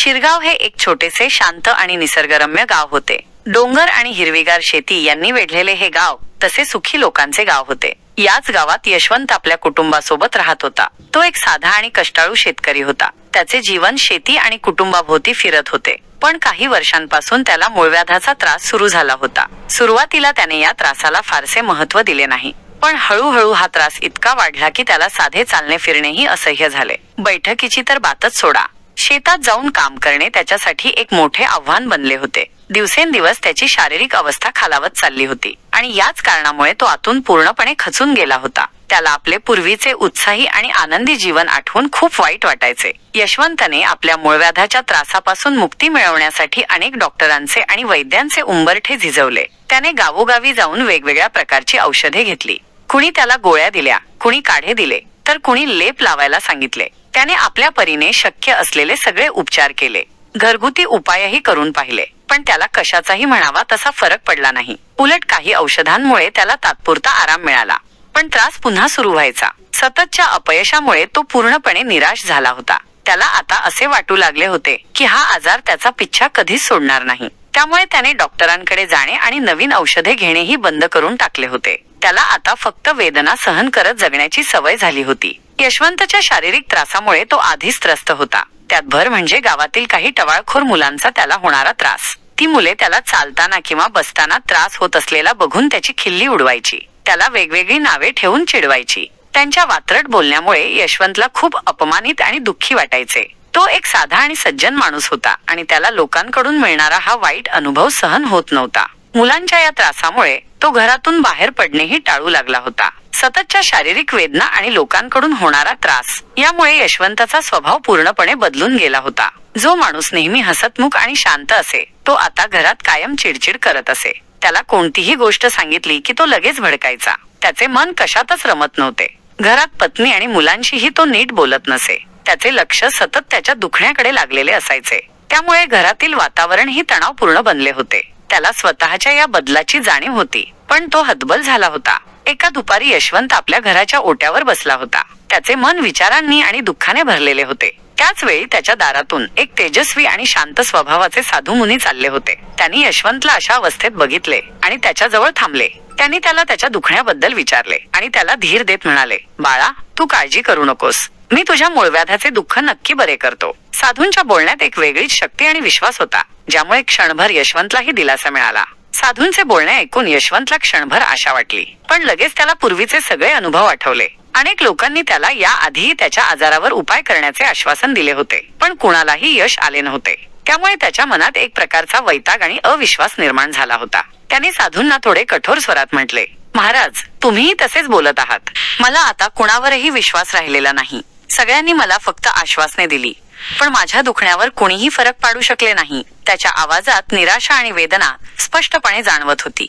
शिरगाव हे एक छोटेसे शांत आणि निसर्गरम्य गाव होते. डोंगर आणि हिरवीगार शेती यांनी वेढलेले हे गाव तसे सुखी लोकांचे गाव होते. याच गावात यशवंत आपल्या कुटुंबासोबत राहत होता. तो एक साधा आणि कष्टाळू शेतकरी होता. त्याचे जीवन शेती आणि कुटुंबाभोवती फिरत होते. पण काही वर्षांपासून त्याला मूळव्याधाचा त्रास सुरू झाला होता. सुरुवातीला त्याने या त्रासाला फारसे महत्त्व दिले नाही. पण हळूहळू हा त्रास इतका वाढला की त्याला साधे चालणे फिरणेही असह्य झाले. बैठकीची तर बातच सोडा. शेतात जाऊन काम करणे त्याच्यासाठी एक मोठे आव्हान बनले होते. दिवसेंदिवस त्याची शारीरिक अवस्था खालावत चालली होती आणि याच कारणामुळे तो आतून पूर्णपणे खचून गेला होता. त्याला आपले पूर्वीचे उत्साही आणि आनंदी जीवन आठवून खूप वाईट वाटायचे. यशवंतने आपल्या मूळव्याधाच्या त्रासापासून मुक्ती मिळवण्यासाठी अनेक डॉक्टरांचे आणि वैद्यांचे उंबरठे झिजवले. त्याने गावोगावी जाऊन वेगवेगळ्या प्रकारची औषधे घेतली. कुणी त्याला गोळ्या दिल्या कुणी काढे दिले तर कुणी लेप लावायला सांगितले. त्याने आपल्या परीने शक्य असलेले सगळे उपचार केले. घरगुती उपायही करून पाहिले. पण त्याला कशाचाही म्हणावा तसा फरक पडला नाही. उलट काही औषधांमुळे त्याला तात्पुरता आराम मिळाला. पण त्रास पुन्हा सुरू व्हायचा. सततच्या अपयशामुळे तो पूर्णपणे निराश झाला होता. त्याला आता असे वाटू लागले होते की हा आजार त्याचा पिच्छा कधीच सोडणार नाही. त्यामुळे त्याने डॉक्टरांकडे जाणे आणि नवीन औषधे घेणेही बंद करून टाकले होते. त्याला आता फक्त वेदना सहन करत जगण्याची सवय झाली होती. यशवंतच्या शारीरिक त्रासामुळे तो आधीच त्रस्त होता. त्यात भर म्हणजे गावातील काही टवाळखोर मुलांचा त्याला होणारा त्रास. ती मुले त्याला चालताना किंवा बसताना त्रास होत असलेला बघून त्याची खिल्ली उडवायची. त्याला वेगवेगळी नावे ठेवून चिडवायची. त्यांच्या वात्रट बोलण्यामुळे यशवंतला खूप अपमानित आणि दुःखी वाटायचे. तो एक साधा आणि सज्जन माणूस होता आणि त्याला लोकांकडून मिळणारा हा वाईट अनुभव सहन होत नव्हता. मुलांच्या या त्रासामुळे तो घरातून बाहेर पडणेही टाळू लागला होता. सततच्या शारीरिक वेदना आणि लोकांकडून होणारा त्रास यामुळे यशवंताचा स्वभाव पूर्णपणे बदलून गेला होता. जो माणूस नेहमी हसतमुख आणि शांत असे तो आता घरात कायम चिडचिड करत असे. त्याला कोणतीही गोष्ट सांगितली की तो लगेच भडकायचा. त्याचे मन कशातच रमत नव्हते. घरात पत्नी आणि मुलांशीही तो नीट बोलत नसे. त्याचे लक्ष सतत त्याच्या दुखण्याकडे लागलेले असायचे. त्यामुळे घरातील वातावरण ही तणावपूर्ण बनले होते. त्याला स्वतःच्या या बदलाची जाणीव होती. पण तो हतबल झाला होता. एका दुपारी यशवंत आपल्या घराच्या ओट्यावर बसला होता. त्याचे मन विचारांनी आणि दुःखाने भरलेले होते. त्याच वेळी त्याच्या दारातून एक तेजस्वी आणि शांत स्वभावाचे साधू मुनी चालले होते. त्यांनी यशवंतला अशा अवस्थेत बघितले आणि त्याच्याजवळ थांबले. त्यांनी त्याला त्याच्या दुखण्याबद्दल विचारले आणि त्याला धीर देत म्हणाले बाळा तू काळजी करू नकोस. मी तुझ्या मूळव्याधाचे दुःख नक्की बरे करतो. साधूंच्या बोलण्यात एक वेगळीच शक्ती आणि विश्वास होता ज्यामुळे क्षणभर यशवंतलाही दिलासा मिळाला. साधूंचे बोलणे ऐकून यशवंतला क्षणभर आशा वाटली पण लगेच त्याला पूर्वीचे सगळे अनुभव आठवले. अनेक लोकांनी त्याला याआधीही त्याच्या आजारावर उपाय करण्याचे आश्वासन दिले होते पण कुणालाही यश आले नव्हते. त्यामुळे त्याच्या मनात एक प्रकारचा वैताग आणि अविश्वास निर्माण झाला होता. त्याने साधूंना थोडे कठोर स्वरात म्हटले महाराज तुम्हीही तसेच बोलत आहात. मला आता कुणावरही विश्वास राहिलेला नाही. सगळ्यांनी मला फक्त आश्वासने दिली. पण माझ्या दुखण्यावर कुणीही फरक पाडू शकले नाही. त्याच्या आवाजात निराशा आणि वेदना स्पष्टपणे जाणवत होती.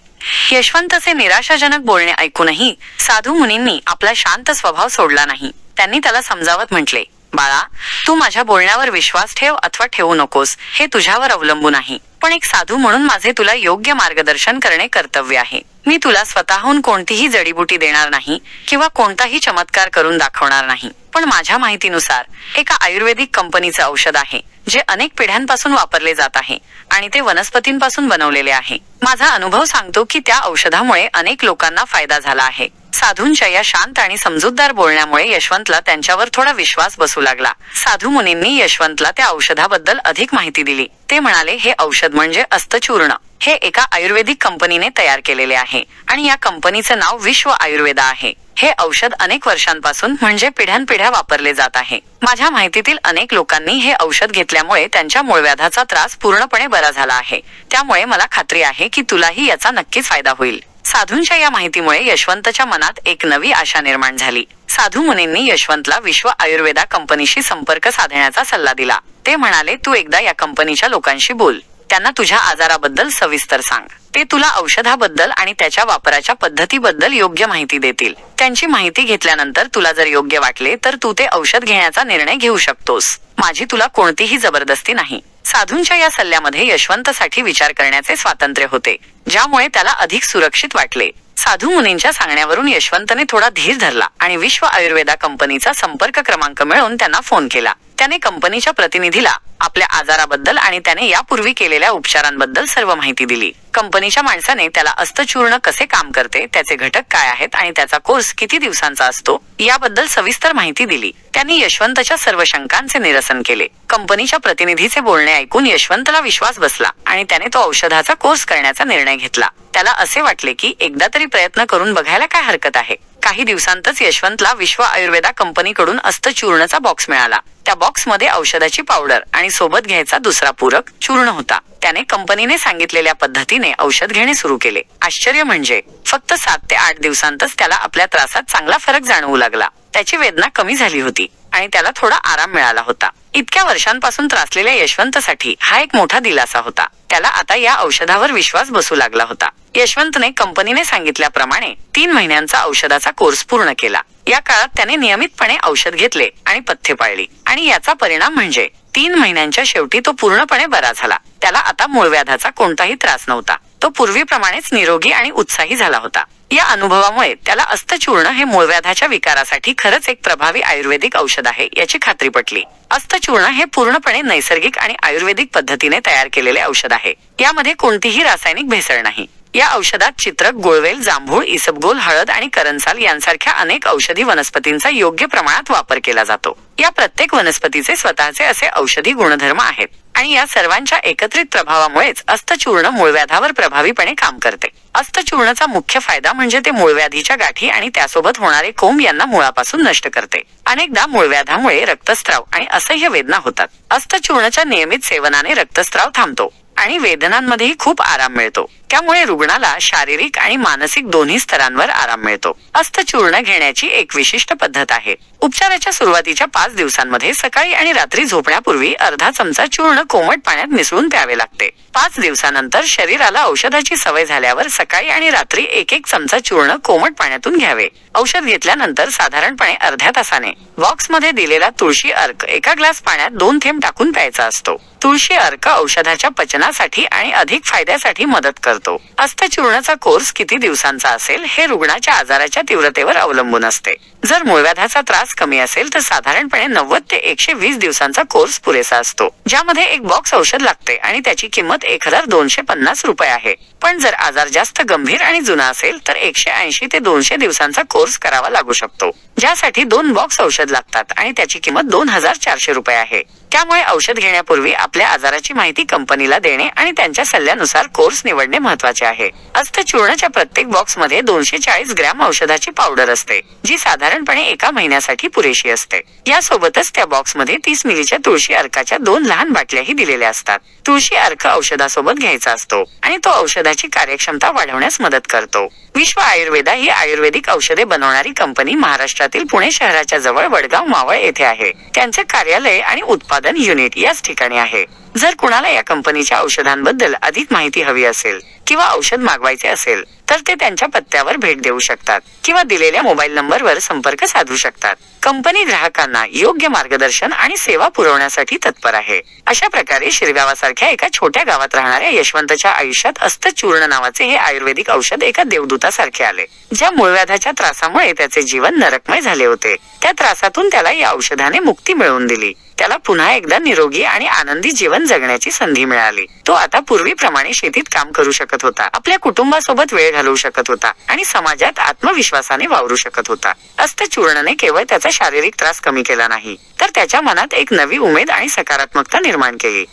यशवंतचे निराशाजनक बोलणे ऐकूनही साधू मुनींनी आपला शांत स्वभाव सोडला नाही. त्यांनी त्याला समजावत म्हटले बाळा तू माझ्या बोलण्यावर विश्वास ठेव अथवा ठेवू नकोस. हे तुझ्यावर अवलंबून आहे. पण एक साधू म्हणून माझे तुला योग्य मार्गदर्शन करणे कर्तव्य आहे. मी तुला स्वतःहून कोणतीही जडीबुटी देणार नाही किंवा कोणताही चमत्कार करून दाखवणार नाही. पण माझ्या माहितीनुसार एका आयुर्वेदिक कंपनीचं औषध आहे जे अनेक पिढ्यांपासून वापरले जात आहे आणि ते वनस्पतींपासून बनवलेले आहे. माझा अनुभव सांगतो की त्या औषधामुळे अनेक लोकांना फायदा झाला आहे. साधूंच्या या शांत आणि समजूतदार बोलण्यामुळे यशवंतला त्यांच्यावर थोडा विश्वास बसू लागला. साधू मुनींनी यशवंतला त्या औषधाबद्दल अधिक माहिती दिली. ते म्हणाले हे औषध म्हणजे अस्तचूर्ण हे एका आयुर्वेदिक कंपनीने तयार केलेले आहे आणि या कंपनीचं नाव विश्व आयुर्वेदा आहे. हे औषध अनेक वर्षांपासून म्हणजे पिढ्यानपिढ्या वापरले जात आहे. माझ्या माहितीतील अनेक लोकांनी हे औषध घेतल्यामुळे त्यांच्या मूळव्याधाचा त्रास पूर्णपणे बरा झाला आहे. त्यामुळे मला खात्री आहे की तुलाही याचा नक्कीच फायदा होईल. साधूंच्या या माहितीमुळे यशवंतच्या मनात एक नवी आशा निर्माण झाली. साधू मुनींनी यशवंतला विश्व आयुर्वेदा कंपनीशी संपर्क साधण्याचा सल्ला दिला. ते म्हणाले तू एकदा या कंपनीच्या लोकांशी बोल. त्यांना तुझ्या आजाराबद्दल सविस्तर सांग. ते तुला औषधाबद्दल आणि त्याच्या वापराच्या पद्धतीबद्दल योग्य माहिती देतील. त्यांची माहिती घेतल्यानंतर तुला जर योग्य वाटले तर तू ते औषध घेण्याचा निर्णय घेऊ शकतोस. माझी तुला कोणतीही जबरदस्ती नाही. साधूंच्या या सल्ल्यामध्ये यशवंतसाठी विचार करण्याचे स्वातंत्र्य होते ज्यामुळे त्याला अधिक सुरक्षित वाटले. साधू मुनींच्या सांगण्यावरून यशवंतने थोडा धीर धरला आणि विश्व आयुर्वेदा कंपनीचा संपर्क क्रमांक मिळवून त्यांना फोन केला. त्याने कंपनीच्या प्रतिनिधीला आपल्या आजाराबद्दल आणि त्याने यापूर्वी केलेल्या उपचारांबद्दल सर्व माहिती दिली. कंपनीच्या माणसाने त्याला अस्तचूर्ण कसे काम करते त्याचे घटक काय आहेत आणि त्याचा कोर्स किती दिवसांचा असतो याबद्दल सविस्तर माहिती दिली. त्यांनी यशवंतच्या सर्व शंकांचे निरसन केले. कंपनीच्या प्रतिनिधीचे बोलणे ऐकून यशवंतला विश्वास बसला आणि त्याने तो औषधाचा कोर्स करण्याचा निर्णय घेतला. त्याला असे वाटले की एकदा तरी प्रयत्न करून बघायला काय हरकत आहे. काही दिवसांतच यशवंतला विश्व आयुर्वेदा कंपनीकडून अस्तचूर्णचा बॉक्स मिळाला. त्या बॉक्समध्ये औषधाची पावडर आणि सोबत घ्यायचा दुसरा पूरक चूर्ण होता. त्याने कंपनीने सांगितलेल्या पद्धतीने औषध घेणे सुरू केले. आश्चर्य म्हणजे फक्त सात ते आठ दिवसांतच त्याला आपल्या त्रासात चांगला फरक जाणवू लागला. त्याची वेदना कमी झाली होती. आणि त्याला थोडा आराम मिळाला होता. इतक्या वर्षांपासून त्रासलेल्या यशवंतसाठी हा एक मोठा दिलासा होता. त्याला आता या औषधावर विश्वास बसू लागला होता. यशवंतने कंपनीने सांगितल्याप्रमाणे तीन महिन्यांचा औषधाचा कोर्स पूर्ण केला. या काळात त्याने नियमितपणे औषध घेतले आणि पथ्य पाळली. आणि याचा परिणाम म्हणजे तीन महिन्यांच्या शेवटी तो पूर्णपणे बरा झाला. त्याला आता मूळव्याधाचा कोणताही त्रास नव्हता. तो पूर्वीप्रमाणेच निरोगी आणि उत्साही झाला होता. या अनुभवामुळे त्याला अस्तचूर्ण हे मूळव्याधाच्या विकारासाठी खरंच एक प्रभावी आयुर्वेदिक औषध आहे याची खात्री पटली. अस्तचूर्ण हे पूर्णपणे नैसर्गिक आणि आयुर्वेदिक पद्धतीने तयार केलेले औषध आहे. यामध्ये कोणतीही रासायनिक भेसळ नाही. या औषधात चित्रक गुळवेल जांभूळ इसबगोल हळद आणि करंसाल यांसारख्या अनेक औषधी वनस्पतींचा योग्य प्रमाणात वापर केला जातो. या प्रत्येक वनस्पतीचे स्वतःचे असे औषधी गुणधर्म आहेत. आणि या सर्वांच्या एकत्रित प्रभावामुळेच अस्तचूर्ण मूळव्याधावर प्रभावीपणे काम करते. अस्तचूर्णचा मुख्य फायदा म्हणजे ते मूळव्याधीच्या गाठी आणि त्यासोबत होणारे कोंब यांना मुळापासून नष्ट करते. अनेकदा मूळव्याधामुळे रक्तस्त्राव आणि असह्य वेदना होतात. अस्तचूर्णच्या नियमित सेवनाने रक्तस्त्राव थांबतो. आणि वेदनांमध्येही खूप आराम मिळतो. त्यामुळे रुग्णाला शारीरिक आणि मानसिक दोन्ही स्तरांवर आराम मिळतो. अस्तचूर्ण घेण्याची एक विशिष्ट पद्धत आहे. उपचाराच्या सुरुवातीच्या पाच दिवसांमध्ये सकाळी आणि रात्री झोपण्यापूर्वी अर्धा चमचा चूर्ण कोमट पाण्यात मिसळून प्यावे लागते. पाच दिवसानंतर शरीराला औषधाची सवय झाल्यावर सकाळी आणि रात्री एक एक चमचा चूर्ण कोमट पाण्यातून घ्यावे. औषध घेतल्यानंतर साधारणपणे अर्ध्या तासाने. बॉक्समध्ये दिलेला तुळशी अर्क एका ग्लास पाण्यात दोन थेंब टाकून प्यायचा असतो. तुळशी अर्क औषधाच्या पचनासाठी आणि अधिक फायद्यासाठी मदत करतो. अस्थचूर्णाचा कोर्स किती दिवसांचा असेल हे रुग्णाच्या आजाराच्या तीव्रतेवर अवलंबून असते. जर मूळव्याधाचा त्रास कमी असेल तर साधारणपणे नव्वद ते एकशे वीस दिवसांचा कोर्स पुरेसा असतो. ज्यामध्ये एक बॉक्स औषध लागते आणि त्याची किंमत एक हजार दोनशे पन्नास रुपये आहे. पण जर आजार जास्त गंभीर आणि जुना असेल तर एकशे ऐंशी ते दोनशे दिवसांचा कोर्स करावा लागू शकतो. ज्यासाठी दोन बॉक्स औषध लागतात आणि त्याची किंमत दोन हजार चारशे रुपये आहे. त्यामुळे औषध घेण्यापूर्वी आपल्या आजाराची माहिती कंपनीला देणे आणि त्यांच्या सल्ल्यानुसार कोर्स निवडणे महत्त्वाचे आहे. अस्थचूर्णाच्या प्रत्येक बॉक्समध्ये दोनशे चाळीस ग्रॅम औषधाची पावडर असते जी साधारणपणे एका महिन्यासाठी पुरेशी असते. यासोबतच त्या बॉक्समध्ये तीस मिलीच्या तुळशी अर्काच्या दोन लहान बाटल्याही दिलेल्या असतात. तुळशी अर्क औषधासोबत घ्यायचा असतो आणि तो औषधाची कार्यक्षमता वाढवण्यास मदत करतो. विश्व आयुर्वेदा ही आयुर्वेदिक औषधे बनवणारी कंपनी महाराष्ट्रात महाराष्ट्रातील पुणे शहराच्या जवळ वडगाव मावळ येथे आहे. त्यांचे कार्यालय आणि उत्पादन युनिट याच ठिकाणी आहे. जर कुणाला या कंपनीच्या औषधांबद्दल अधिक माहिती हवी असेल किंवा औषध मागवायचे असेल तर ते त्यांच्या पत्त्यावर भेट देऊ शकतात किंवा दिलेल्या मोबाईल नंबरवर संपर्क साधू शकतात. कंपनी ग्राहकांना योग्य मार्गदर्शन आणि सेवा पुरवण्यासाठी तत्पर आहे. अशा प्रकारे शिरगावासारख्या एका छोट्या गावात राहणाऱ्या यशवंतच्या आयुष्यात अस्तचूर्ण नावाचे हे आयुर्वेदिक औषध एका देवदूतासारखे आले ज्या मूळव्याधाच्या त्रासामुळे त्याचे जीवन नरकमय झाले होते. त्या त्रासातून त्याला या औषधाने मुक्ती मिळवून दिली. त्याला पुन्हा एकदा निरोगी आणि आनंदी जीवन जगण्याची संधी मिळाली. तो आता पूर्वीप्रमाणे शेतीत काम करू शकत होता. आपल्या कुटुंबासोबत वेळ घालवू शकत होता आणि समाजात आत्मविश्वासाने वावरू शकत होता. अस्तचूर्णने केवळ त्याचा शारीरिक त्रास कमी केला नाही तर त्याच्या मनात एक नवी उमेद आणि सकारात्मकता निर्माण केली.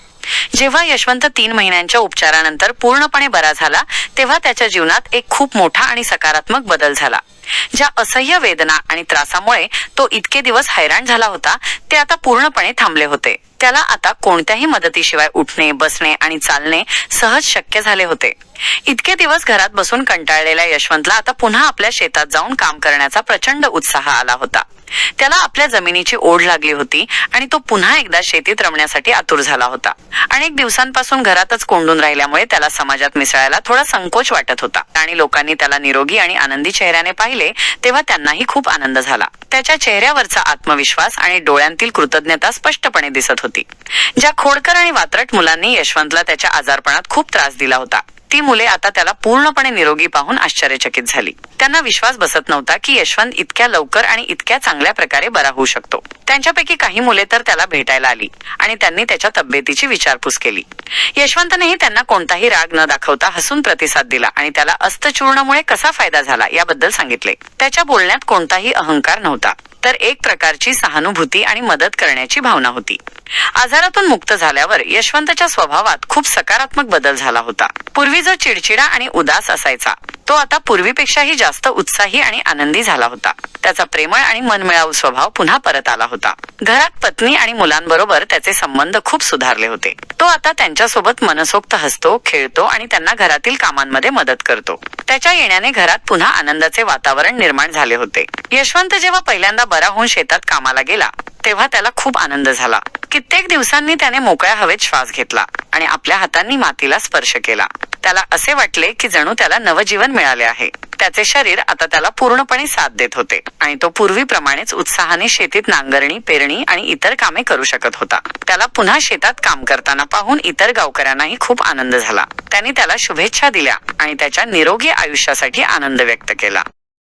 जेव्हा यशवंत तीन महिन्यांच्या उपचारानंतर पूर्णपणे बरा झाला तेव्हा त्याच्या जीवनात एक खूप मोठा आणि सकारात्मक बदल झाला. ज्या असह्य वेदना आणि त्रासामुळे तो इतके दिवस हैराण झाला होता ते आता पूर्णपणे थांबले होते. त्याला आता कोणत्याही मदतीशिवाय उठणे बसणे आणि चालणे सहज शक्य झाले होते. इतके दिवस घरात बसून कंटाळलेल्या यशवंतला आता पुन्हा आपल्या शेतात जाऊन काम करण्याचा प्रचंड उत्साह आला होता. त्याला आपल्या जमिनीची ओढ लागली होती आणि तो पुन्हा एकदा शेतीत रमण्यासाठी आतुर झाला होता. अनेक दिवसांपासून घरातच कोंडून राहिल्यामुळे त्याला समाजात मिसळायला थोडा संकोच वाटत होता. आणि लोकांनी त्याला निरोगी आणि आनंदी चेहऱ्याने पाहिले तेव्हा त्यांनाही खूप आनंद झाला. त्याच्या चेहऱ्यावरचा आत्मविश्वास आणि डोळ्यांतील कृतज्ञता स्पष्टपणे दिसत होती. ज्या खोडकर आणि वात्रट मुलांनी यशवंतला त्याच्या आजारपणात खूप त्रास दिला होता. ती मुले आता त्याला पूर्णपणे निरोगी पाहून आश्चर्यचकित झाली. त्यांना विश्वास बसत नव्हता की यशवंत इतक्या लवकर आणि इतक्या चांगल्या प्रकारे बरा होऊ शकतो. त्यांच्यापैकी काही मुले तर त्याला भेटायला आली आणि त्यांनी त्याच्या तब्येतीची विचारपूस केली. यशवंतनेही त्यांना कोणताही राग न दाखवता हसून प्रतिसाद दिला आणि त्याला अस्तचूर्णामुळे कसा फायदा झाला याबद्दल सांगितले. त्याच्या बोलण्यात कोणताही अहंकार नव्हता. तर एक प्रकारची सहानुभूती आणि मदत करण्याची भावना होती. आजारातून मुक्त झाल्यावर यशवंतच्या स्वभावात खूप सकारात्मक बदल झाला होता. पूर्वी जो चिडचिडा आणि उदास असायचा तो आता पूर्वीपेक्षाही जास्त उत्साही आणि आनंदी झाला होता. त्याचा प्रेमळ आणि मनमिळाऊ स्वभाव पुन्हा परत आला होता. घरात पत्नी आणि मुलांबरोबर त्याचे संबंध खूप सुधारले होते. तो आता त्यांच्यासोबत मनसोक्त हसतो खेळतो आणि त्यांना घरातील कामांमध्ये मदत करतो. त्याच्या येण्याने घरात पुन्हा आनंदाचे वातावरण निर्माण झाले होते. यशवंत जेव्हा पहिल्यांदा बरा होऊन शेतात कामाला गेला तेव्हा त्याला खूप आनंद झाला. कित्येक दिवसांनी त्याने मोकळ्या हवेत श्वास घेतला आणि आपल्या हातांनी मातीला स्पर्श केला. त्याला असे वाटले की जणू त्याला नवजीवन मिळाले आहे. त्याचे शरीर आता त्याला पूर्णपणे साथ देत होते आणि तो पूर्वीप्रमाणेच उत्साहाने शेतीत नांगरणी पेरणी आणि इतर कामे करू शकत होता. त्याला पुन्हा शेतात काम करताना पाहून इतर गावकऱ्यांनाही खूप आनंद झाला. त्यांनी त्याला शुभेच्छा दिल्या आणि त्याच्या निरोगी आयुष्यासाठी आनंद व्यक्त केला.